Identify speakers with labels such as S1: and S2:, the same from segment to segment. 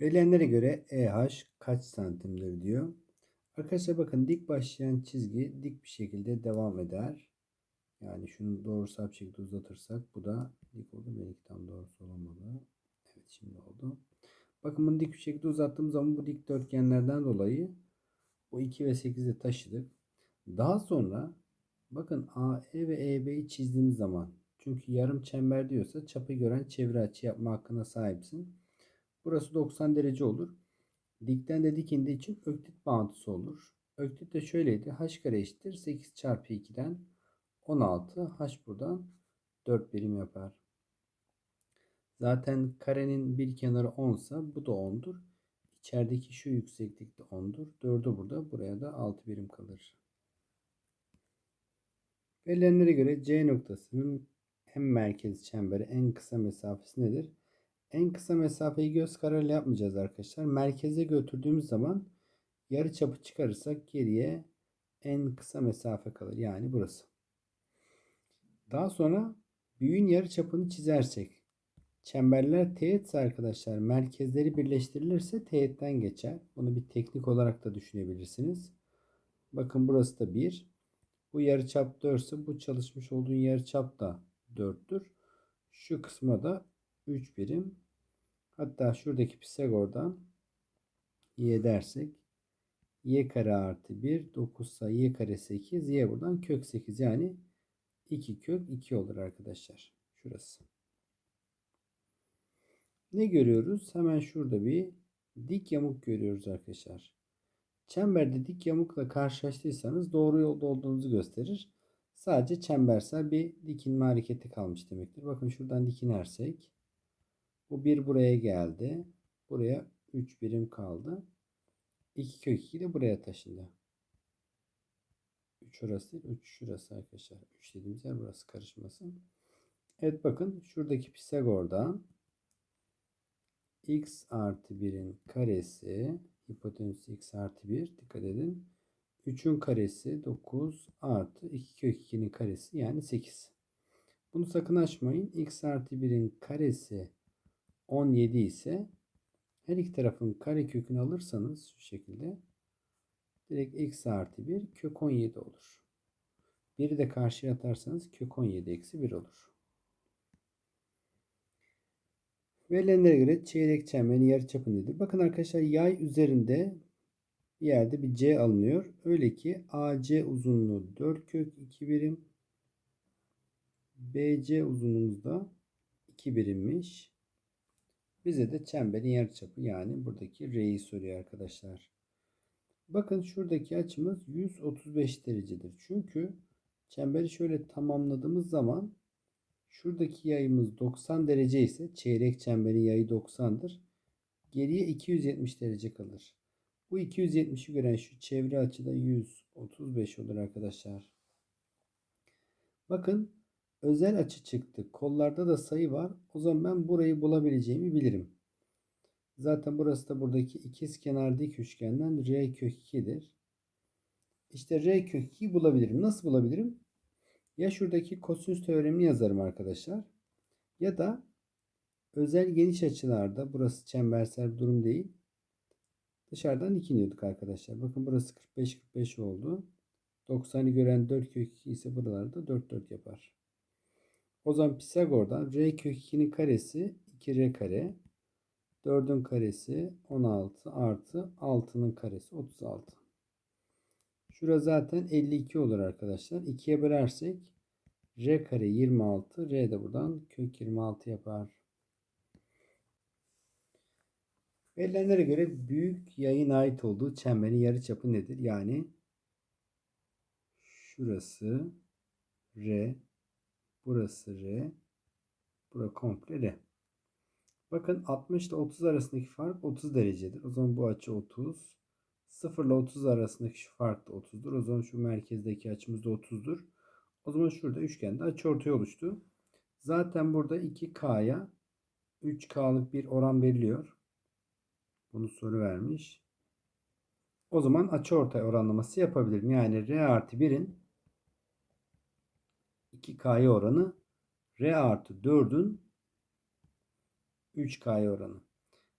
S1: Verilenlere göre EH kaç santimdir diyor. Arkadaşlar bakın dik başlayan çizgi dik bir şekilde devam eder. Yani şunu doğrusal bir şekilde uzatırsak bu da dik oldu. Belki tam doğrusu olamadı. Evet şimdi oldu. Bakın bunu dik bir şekilde uzattığım zaman bu dikdörtgenlerden dolayı bu 2 ve 8'i taşıdık. Daha sonra bakın AE ve EB'yi çizdiğimiz zaman çünkü yarım çember diyorsa çapı gören çevre açı yapma hakkına sahipsin. Burası 90 derece olur. Dikten de dik indiği için öklit bağıntısı olur. Öklit de şöyleydi. H kare eşittir 8 çarpı 2'den 16. H buradan 4 birim yapar. Zaten karenin bir kenarı 10 ise bu da 10'dur. İçerideki şu yükseklikte 10'dur. 4'ü burada. Buraya da 6 birim kalır. Verilenlere göre C noktasının en merkez çemberi en kısa mesafesi nedir? En kısa mesafeyi göz kararıyla yapmayacağız arkadaşlar. Merkeze götürdüğümüz zaman yarı çapı çıkarırsak geriye en kısa mesafe kalır. Yani burası. Daha sonra büyüğün yarı çapını çizersek çemberler teğetse arkadaşlar merkezleri birleştirilirse teğetten geçer. Bunu bir teknik olarak da düşünebilirsiniz. Bakın burası da 1. Bu yarı çap 4 ise bu çalışmış olduğun yarı çap da 4'tür. Şu kısma da 3 birim. Hatta şuradaki Pisagor'dan y dersek y kare artı 1 9 ise y kare 8 y buradan kök 8 yani 2 kök 2 olur arkadaşlar. Şurası. Ne görüyoruz? Hemen şurada bir dik yamuk görüyoruz arkadaşlar. Çemberde dik yamukla karşılaştıysanız doğru yolda olduğunuzu gösterir. Sadece çembersel bir dikinme hareketi kalmış demektir. Bakın şuradan dikinersek bu bir buraya geldi. Buraya 3 birim kaldı. 2 kök 2 de buraya taşındı. 3 orası değil 3 şurası arkadaşlar. 3 dediğimiz yer burası karışmasın. Evet bakın şuradaki Pisagor'dan x artı 1'in karesi hipotenüs x artı 1 dikkat edin. 3'ün karesi 9 artı 2 kök 2'nin karesi yani 8. Bunu sakın açmayın. x artı 1'in karesi 17 ise her iki tarafın kare kökünü alırsanız şu şekilde direkt x artı 1 kök 17 olur. Biri de karşıya atarsanız kök 17 eksi 1 olur. Verilenlere göre çeyrek çemberin yarıçapı nedir? Bakın arkadaşlar yay üzerinde bir yerde bir C alınıyor. Öyle ki AC uzunluğu 4 kök 2 birim. BC uzunluğumuz da 2 birimmiş. Bize de çemberin yarıçapı yani buradaki R'yi soruyor arkadaşlar. Bakın şuradaki açımız 135 derecedir. Çünkü çemberi şöyle tamamladığımız zaman şuradaki yayımız 90 derece ise çeyrek çemberin yayı 90'dır. Geriye 270 derece kalır. Bu 270'i gören şu çevre açıda 135 olur arkadaşlar. Bakın özel açı çıktı. Kollarda da sayı var. O zaman ben burayı bulabileceğimi bilirim. Zaten burası da buradaki ikiz kenar dik üçgenden r kök 2'dir. İşte r kök 2'yi bulabilirim. Nasıl bulabilirim? Ya şuradaki kosinüs teoremini yazarım arkadaşlar. Ya da özel geniş açılarda burası çembersel bir durum değil. Dışarıdan dikiniyorduk arkadaşlar. Bakın burası 45 45 oldu. 90'ı gören 4 kök 2 ise buralarda 4 4 yapar. O zaman Pisagor'dan r kök 2'nin karesi 2r kare. 4'ün karesi 16 artı 6'nın karesi 36. Şura zaten 52 olur arkadaşlar. 2'ye bölersek r kare 26. R de buradan kök 26 yapar. Verilenlere göre büyük yayın ait olduğu çemberin yarıçapı nedir? Yani şurası R, burası R, bura komple R. Bakın 60 ile 30 arasındaki fark 30 derecedir. O zaman bu açı 30. 0 ile 30 arasındaki şu fark da 30'dur. O zaman şu merkezdeki açımız da 30'dur. O zaman şurada üçgende açıortay oluştu. Zaten burada 2K'ya 3K'lık bir oran veriliyor. Bunu soru vermiş. O zaman açıortay oranlaması yapabilirim. Yani R artı 1'in 2K'ya oranı R artı 4'ün 3K'ya oranı.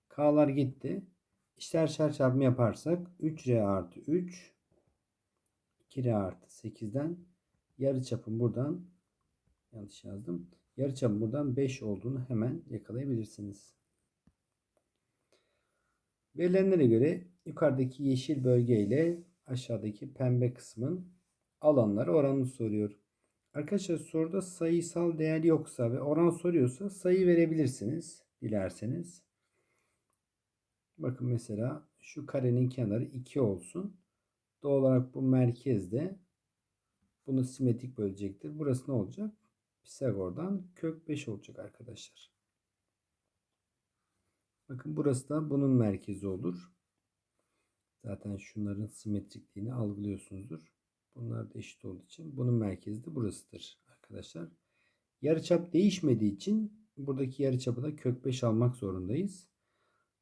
S1: K'lar gitti. İşler çarpımı yaparsak 3R artı 3 2R artı 8'den yarıçapın buradan yanlış yazdım. Yarıçapın buradan 5 olduğunu hemen yakalayabilirsiniz. Verilenlere göre yukarıdaki yeşil bölge ile aşağıdaki pembe kısmın alanları oranını soruyor. Arkadaşlar soruda sayısal değer yoksa ve oran soruyorsa sayı verebilirsiniz dilerseniz. Bakın mesela şu karenin kenarı 2 olsun. Doğal olarak bu merkezde bunu simetrik bölecektir. Burası ne olacak? Pisagor'dan kök 5 olacak arkadaşlar. Bakın burası da bunun merkezi olur. Zaten şunların simetrikliğini algılıyorsunuzdur. Bunlar da eşit olduğu için bunun merkezi de burasıdır arkadaşlar. Yarıçap değişmediği için buradaki yarıçapı da kök 5 almak zorundayız.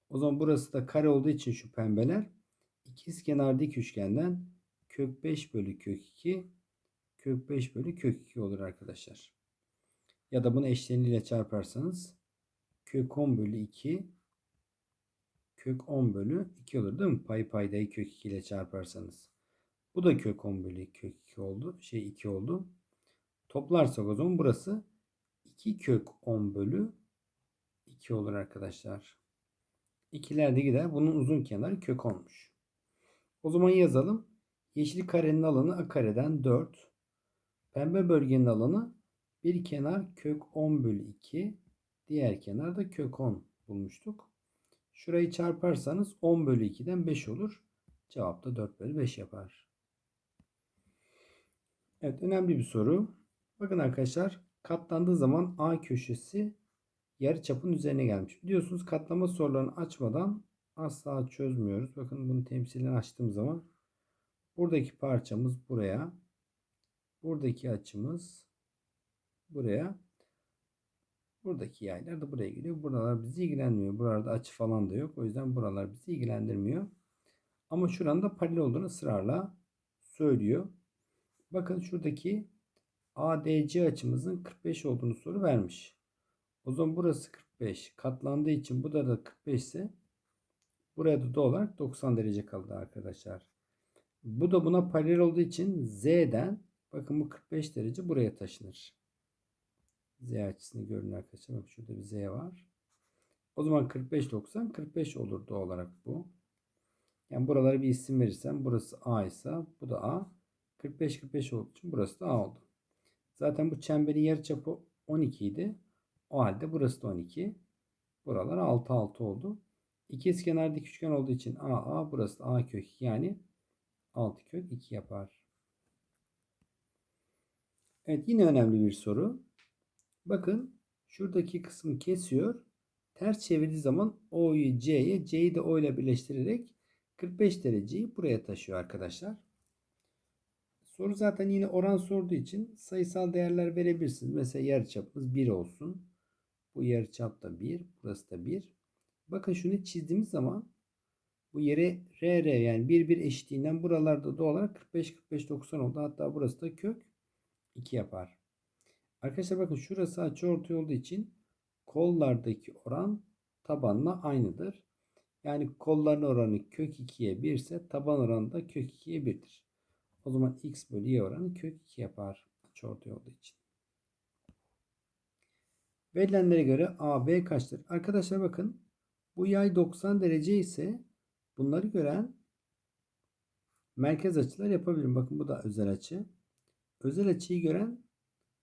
S1: O zaman burası da kare olduğu için şu pembeler ikizkenar dik üçgenden kök 5 bölü kök 2 kök 5 bölü kök 2 olur arkadaşlar. Ya da bunu eşleniyle çarparsanız kök 10 bölü 2 kök 10 bölü 2 olur değil mi? Pay paydayı kök 2 ile çarparsanız. Bu da kök 10 bölü kök 2 oldu. Şey 2 oldu. Toplarsak o zaman burası 2 kök 10 bölü 2 olur arkadaşlar. İkiler de gider. Bunun uzun kenarı kök 10'muş. O zaman yazalım. Yeşil karenin alanı a kareden 4. Pembe bölgenin alanı bir kenar kök 10 bölü 2. Diğer kenar da kök 10 bulmuştuk. Şurayı çarparsanız 10 bölü 2'den 5 olur. Cevap da 4 bölü 5 yapar. Evet önemli bir soru. Bakın arkadaşlar katlandığı zaman A köşesi yarı çapın üzerine gelmiş. Biliyorsunuz katlama sorularını açmadan asla çözmüyoruz. Bakın bunu temsilen açtığım zaman buradaki parçamız buraya. Buradaki açımız buraya. Buradaki yaylar da buraya geliyor. Buralar bizi ilgilenmiyor. Buralarda açı falan da yok. O yüzden buralar bizi ilgilendirmiyor. Ama şuranın da paralel olduğunu ısrarla söylüyor. Bakın şuradaki ADC açımızın 45 olduğunu soru vermiş. O zaman burası 45. Katlandığı için bu da da 45 ise buraya da doğal olarak 90 derece kaldı arkadaşlar. Bu da buna paralel olduğu için Z'den bakın bu 45 derece buraya taşınır. Z açısını görün arkadaşlar. Bak şurada bir Z var. O zaman 45 90 45 olur doğal olarak bu. Yani buralara bir isim verirsem burası A ise bu da A. 45 45 olduğu için burası da A oldu. Zaten bu çemberin yarıçapı 12 idi. O halde burası da 12. Buralar 6 6 oldu. İkiz kenar dik üçgen olduğu için A A burası da A kök 2 yani 6 kök 2 yapar. Evet yine önemli bir soru. Bakın şuradaki kısmı kesiyor. Ters çevirdiği zaman O'yu C'ye, C'yi de O ile birleştirerek 45 dereceyi buraya taşıyor arkadaşlar. Soru zaten yine oran sorduğu için sayısal değerler verebilirsiniz. Mesela yarıçapımız 1 olsun. Bu yarıçap da 1. Burası da 1. Bakın şunu çizdiğimiz zaman bu yere R R yani 1 1 eşitliğinden buralarda doğal olarak 45 45 90 oldu. Hatta burası da kök 2 yapar. Arkadaşlar bakın şurası açıortay olduğu için kollardaki oran tabanla aynıdır. Yani kolların oranı kök 2'ye 1 ise taban oranı da kök 2'ye 1'dir. O zaman x bölü y oranı kök 2 yapar. Açıortay olduğu için. Verilenlere göre AB kaçtır? Arkadaşlar bakın bu yay 90 derece ise bunları gören merkez açılar yapabilirim. Bakın bu da özel açı. Özel açıyı gören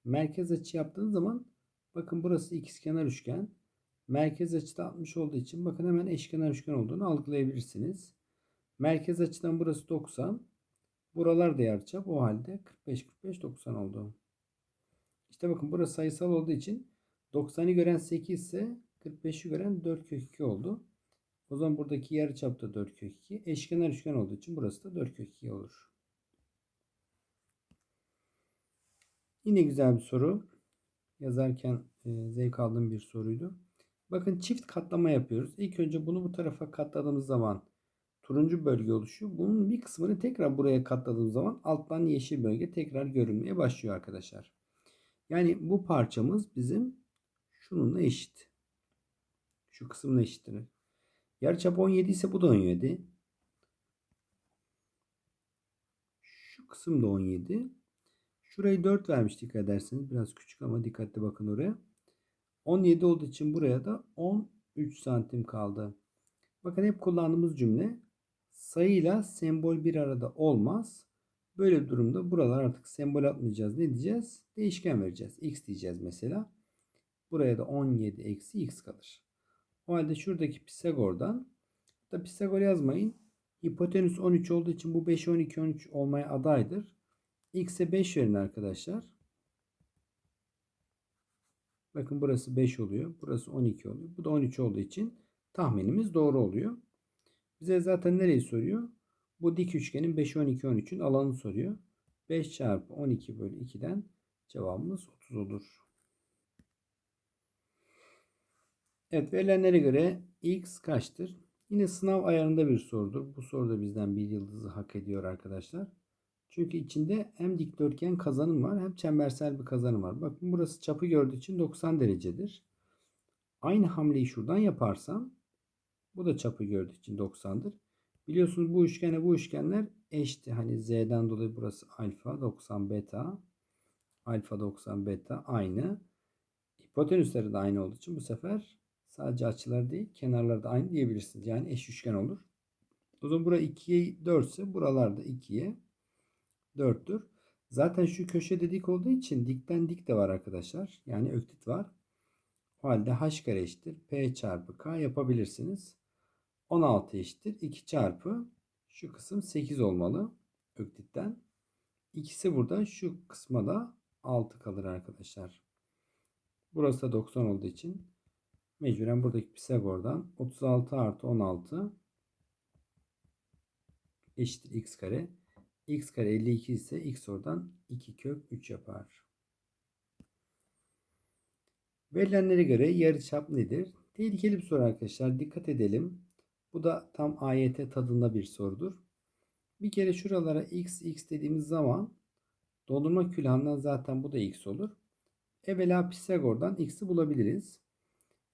S1: merkez açı yaptığınız zaman bakın burası ikizkenar üçgen. Merkez açıda 60 olduğu için bakın hemen eşkenar üçgen olduğunu algılayabilirsiniz. Merkez açıdan burası 90. Buralar da yarıçap. O halde 45 45 90 oldu. İşte bakın burası sayısal olduğu için 90'ı gören 8 ise 45'i gören 4 kök 2 oldu. O zaman buradaki yarıçap da 4 kök 2. Eşkenar üçgen olduğu için burası da 4 kök 2 olur. Yine güzel bir soru. Yazarken e, zevk aldığım bir soruydu. Bakın çift katlama yapıyoruz. İlk önce bunu bu tarafa katladığımız zaman turuncu bölge oluşuyor. Bunun bir kısmını tekrar buraya katladığım zaman alttan yeşil bölge tekrar görünmeye başlıyor arkadaşlar. Yani bu parçamız bizim şununla eşit. Şu kısımla eşittir. Yarıçap 17 ise bu da 17. Şu kısım da 17. Şurayı 4 vermiş dikkat ederseniz. Biraz küçük ama dikkatli bakın oraya. 17 olduğu için buraya da 13 santim kaldı. Bakın hep kullandığımız cümle sayıyla sembol bir arada olmaz. Böyle bir durumda buralar artık sembol atmayacağız. Ne diyeceğiz? Değişken vereceğiz. X diyeceğiz mesela. Buraya da 17 eksi x kalır. O halde şuradaki Pisagor'dan da Pisagor yazmayın. Hipotenüs 13 olduğu için bu 5, 12, 13 olmaya adaydır. X'e 5 verin arkadaşlar. Bakın burası 5 oluyor. Burası 12 oluyor. Bu da 13 olduğu için tahminimiz doğru oluyor. Bize zaten nereyi soruyor? Bu dik üçgenin 5, 12, 13'ün alanını soruyor. 5 çarpı 12 bölü 2'den cevabımız 30 olur. Evet verilenlere göre x kaçtır? Yine sınav ayarında bir sorudur. Bu soru da bizden bir yıldızı hak ediyor arkadaşlar. Çünkü içinde hem dikdörtgen kazanım var hem çembersel bir kazanım var. Bakın burası çapı gördüğü için 90 derecedir. Aynı hamleyi şuradan yaparsam bu da çapı gördüğü için 90'dır. Biliyorsunuz bu üçgene bu üçgenler eşti. Hani z'den dolayı burası alfa 90 beta. Alfa 90 beta aynı. Hipotenüsleri de aynı olduğu için bu sefer sadece açılar değil kenarları da aynı diyebilirsiniz. Yani eş üçgen olur. O zaman bura 2'ye 4 ise buralarda 2'ye 4'tür. Zaten şu köşede dik olduğu için dikten dik de var arkadaşlar. Yani öklit var. O halde h kare eşittir. P çarpı k yapabilirsiniz. 16 eşittir. 2 çarpı şu kısım 8 olmalı. Öklitten. İkisi burada. Şu kısma da 6 kalır arkadaşlar. Burası da 90 olduğu için mecburen buradaki Pisagor'dan 36 artı 16 eşittir x kare. x kare 52 ise x oradan 2 kök 3 yapar. Verilenlere göre yarıçap nedir? Tehlikeli bir soru arkadaşlar. Dikkat edelim. Bu da tam AYT tadında bir sorudur. Bir kere şuralara x x dediğimiz zaman dondurma külahından zaten bu da x olur. Evvela Pisagor'dan x'i bulabiliriz.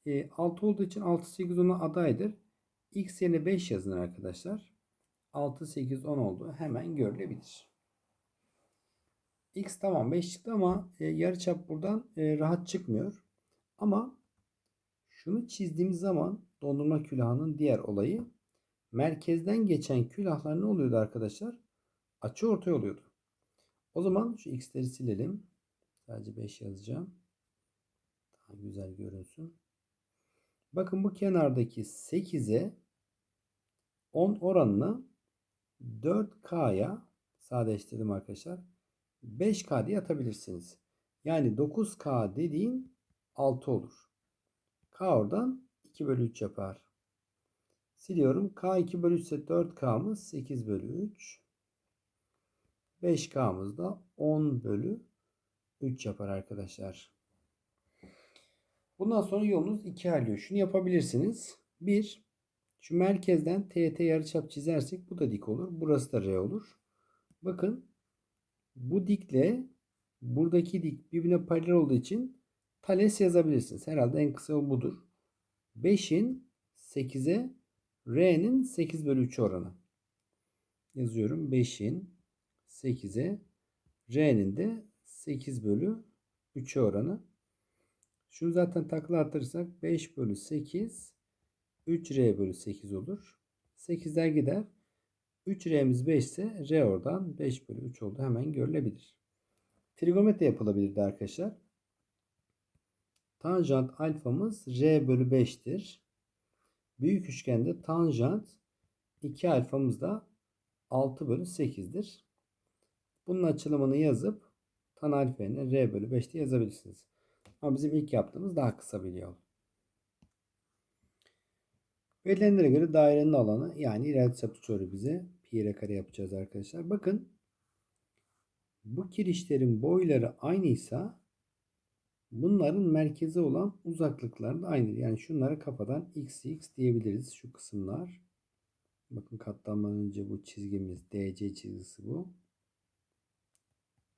S1: E, 6 olduğu için 6, 8, 10'a adaydır. x yerine 5 yazın arkadaşlar. 6, 8, 10 oldu. Hemen görülebilir. X tamam 5 çıktı ama e, yarıçap buradan e, rahat çıkmıyor. Ama şunu çizdiğimiz zaman dondurma külahının diğer olayı merkezden geçen külahlar ne oluyordu arkadaşlar? Açı ortaya oluyordu. O zaman şu x'leri silelim. Sadece 5 yazacağım. Daha güzel görünsün. Bakın bu kenardaki 8'e 10 oranını 4K'ya sadeleştirdim arkadaşlar. 5K diye atabilirsiniz. Yani 9K dediğin 6 olur. K oradan 2 bölü 3 yapar. Siliyorum. K 2 bölü 3 ise 4K'mız 8 bölü 3. 5K'mız da 10 bölü 3 yapar arkadaşlar. Bundan sonra yolunuz 2 halıyor. Şunu yapabilirsiniz. 1. Şu merkezden TT yarıçap çizersek bu da dik olur. Burası da R olur. Bakın bu dikle buradaki dik birbirine paralel olduğu için Thales yazabilirsiniz. Herhalde en kısa yol budur. 5'in 8'e R'nin 8 bölü 3 oranı. Yazıyorum. 5'in 8'e R'nin de 8 bölü 3 oranı. Şunu zaten takla attırırsak 5 bölü 8 3R bölü 8 olur. 8'ler gider. 3R'miz 5 ise R oradan 5 bölü 3 oldu. Hemen görülebilir. Trigonometri yapılabilirdi arkadaşlar. Tanjant alfamız R bölü 5'tir. Büyük üçgende tanjant 2 alfamız da 6 bölü 8'dir. Bunun açılımını yazıp tan alfa R bölü 5 diye yazabilirsiniz. Ama bizim ilk yaptığımız daha kısa bir yol. Verilenlere göre dairenin alanı yani çapı soru bize. Pi kare yapacağız arkadaşlar. Bakın bu kirişlerin boyları aynıysa bunların merkezi olan uzaklıkları da aynı. Yani şunlara kafadan x x diyebiliriz şu kısımlar. Bakın katlanmadan önce bu çizgimiz DC çizgisi bu.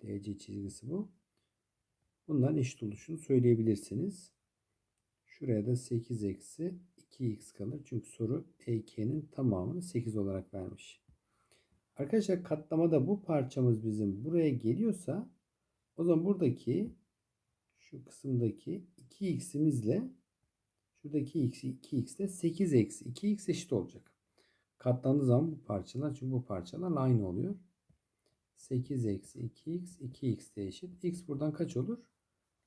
S1: DC çizgisi bu. Bunların eşit oluşunu söyleyebilirsiniz. Şuraya da 8 eksi 2x kalır. Çünkü soru E2'nin tamamını 8 olarak vermiş. Arkadaşlar katlamada bu parçamız bizim buraya geliyorsa o zaman buradaki şu kısımdaki 2x'imizle şuradaki x 2x de 8 eksi 2x eşit olacak. Katlandığı zaman bu parçalar çünkü bu parçalar aynı oluyor. 8 eksi 2x 2x de eşit. x buradan kaç olur?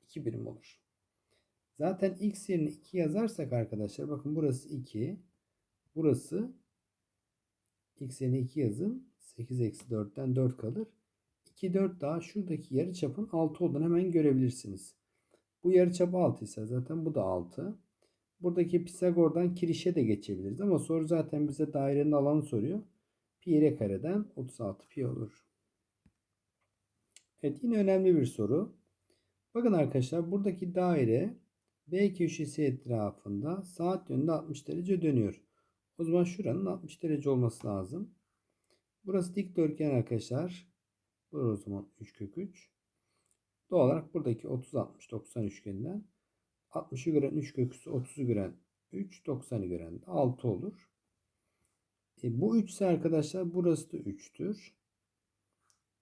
S1: 2 birim olur. Zaten x yerine 2 yazarsak arkadaşlar bakın burası 2. Burası x yerine 2 yazın. 8 eksi 4'ten 4 kalır. 2 4 daha şuradaki yarıçapın 6 olduğunu hemen görebilirsiniz. Bu yarıçap 6 ise zaten bu da 6. Buradaki Pisagor'dan kirişe de geçebiliriz ama soru zaten bize dairenin alanı soruyor. Pi r kareden 36 pi olur. Evet yine önemli bir soru. Bakın arkadaşlar buradaki daire B köşesi etrafında saat yönünde 60 derece dönüyor. O zaman şuranın 60 derece olması lazım. Burası dikdörtgen arkadaşlar. Burası o zaman 3 kök 3. Doğal olarak buradaki 30 60 90 üçgeninden 60'ı gören 3 kök 30'u gören 3 90'ı gören de 6 olur. E, bu 3 ise arkadaşlar burası da 3'tür.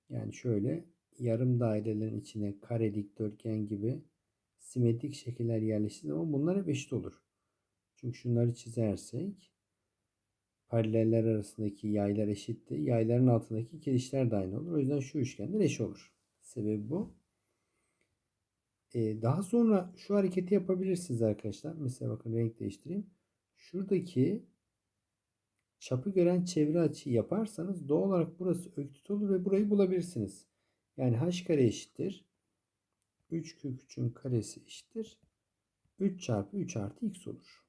S1: Yani şöyle yarım dairelerin içine kare dikdörtgen gibi simetrik şekiller yerleştiği zaman bunlar hep eşit olur. Çünkü şunları çizersek paraleller arasındaki yaylar eşitti. Yayların altındaki kirişler de aynı olur. O yüzden şu üçgenler eşit olur. Sebebi bu. Daha sonra şu hareketi yapabilirsiniz arkadaşlar. Mesela bakın renk değiştireyim. Şuradaki çapı gören çevre açıyı yaparsanız doğal olarak burası öktüt olur ve burayı bulabilirsiniz. Yani h kare eşittir. 3 kök 3'ün karesi eşittir. 3 çarpı 3 artı x olur.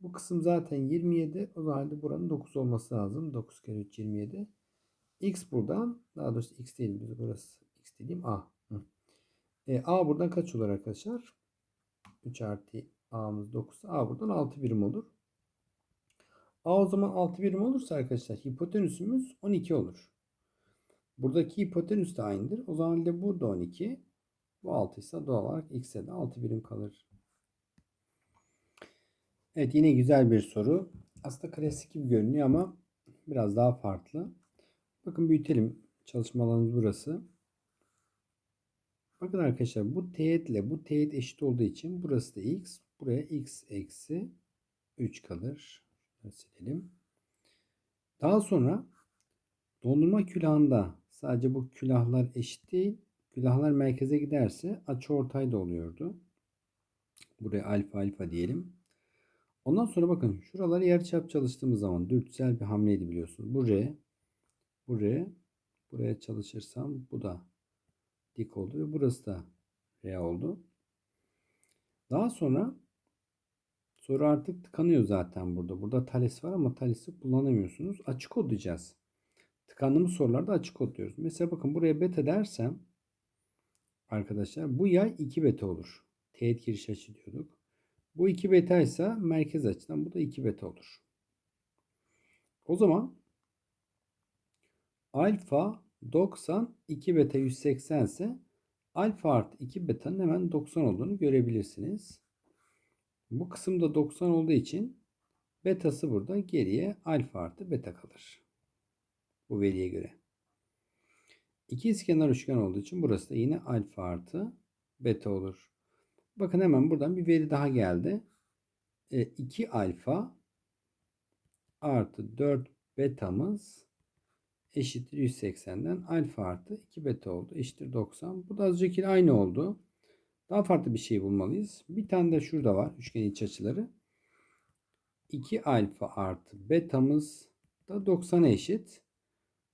S1: Bu kısım zaten 27. O halde buranın 9 olması lazım. 9 kere 3 27. X buradan daha doğrusu x değil biz burası x dediğim a. E, a buradan kaç olur arkadaşlar? 3 artı a'mız 9. A buradan 6 birim olur. A o zaman 6 birim olursa arkadaşlar hipotenüsümüz 12 olur. Buradaki hipotenüs de aynıdır. O zaman de burada 12. Bu 6 ise doğal olarak x'e de 6 birim kalır. Evet yine güzel bir soru. Aslında klasik gibi görünüyor ama biraz daha farklı. Bakın büyütelim. Çalışma alanımız burası. Bakın arkadaşlar bu teğet ile bu teğet eşit olduğu için burası da x. Buraya x eksi 3 kalır. Şöyle silelim. Daha sonra dondurma külahında sadece bu külahlar eşit değil. Külahlar merkeze giderse açı ortay da oluyordu. Buraya alfa alfa diyelim. Ondan sonra bakın şuraları yarıçap çalıştığımız zaman dürtüsel bir hamleydi biliyorsunuz. Bu R, bu R, buraya çalışırsam bu da dik oldu ve burası da R oldu. Daha sonra soru artık tıkanıyor zaten burada. Burada Thales var ama Thales'i kullanamıyorsunuz. Açık kodlayacağız. Tıkandığımız sorularda açık kodluyoruz. Mesela bakın buraya beta dersem arkadaşlar bu yay 2 beta olur. Teğet giriş açı diyorduk. Bu 2 beta ise merkez açıdan bu da 2 beta olur. O zaman alfa 90 2 beta 180 ise alfa artı 2 beta'nın hemen 90 olduğunu görebilirsiniz. Bu kısımda 90 olduğu için betası burada geriye alfa artı beta kalır. Bu veriye göre. İki iskender üçgen olduğu için burası da yine alfa artı beta olur. Bakın hemen buradan bir veri daha geldi. E, 2 alfa artı 4 betamız eşittir 180'den alfa artı 2 beta oldu. Eşittir 90. Bu da az önceki aynı oldu. Daha farklı bir şey bulmalıyız. Bir tane de şurada var. Üçgen iç açıları. 2 alfa artı betamız da 90'a eşit.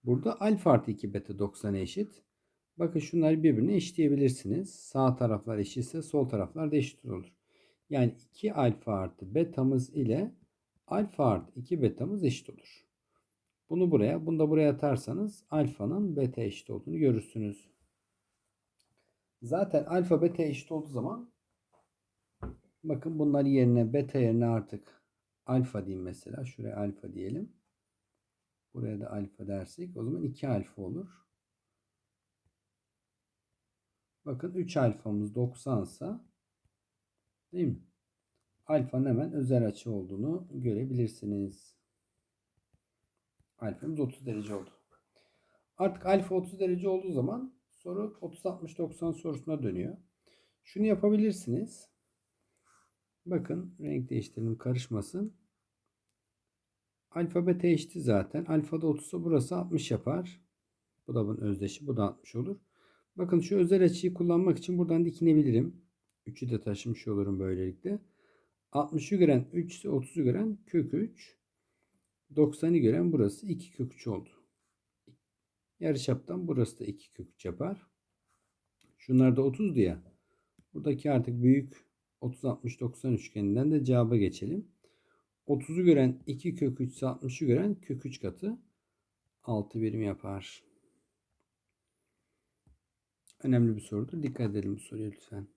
S1: Burada alfa artı 2 beta 90'a eşit. Bakın şunları birbirine eşitleyebilirsiniz. Sağ taraflar eşitse sol taraflar da eşit olur. Yani 2 alfa artı betamız ile alfa artı 2 betamız eşit olur. Bunu buraya, bunu da buraya atarsanız alfanın beta eşit olduğunu görürsünüz. Zaten alfa beta eşit olduğu zaman bakın bunlar yerine beta yerine artık alfa diyeyim mesela. Şuraya alfa diyelim. Buraya da alfa dersek o zaman 2 alfa olur. Bakın 3 alfamız 90 ise değil mi? alfanın hemen özel açı olduğunu görebilirsiniz. Alfamız 30 derece oldu. Artık alfa 30 derece olduğu zaman soru 30 60 90 sorusuna dönüyor. Şunu yapabilirsiniz. Bakın renk değiştirelim karışmasın. Alfabe eşiti zaten. Alfada 30'sa burası 60 yapar. Bu da bunun özdeşi. Bu da 60 olur. Bakın şu özel açıyı kullanmak için buradan dikinebilirim. 3'ü de taşımış olurum böylelikle. 60'ı gören 3 ise 30'u gören kök 3. 90'ı gören burası 2 kök 3 oldu. Yarıçaptan burası da 2 kök 3 yapar. Şunlar da 30'du ya. Buradaki artık büyük 30 60 90 üçgeninden de cevaba geçelim. 30'u gören 2 kök 3 ise 60'ı gören kök 3 katı 6 birim yapar. Önemli bir sorudur. Dikkat edelim bu soruya lütfen.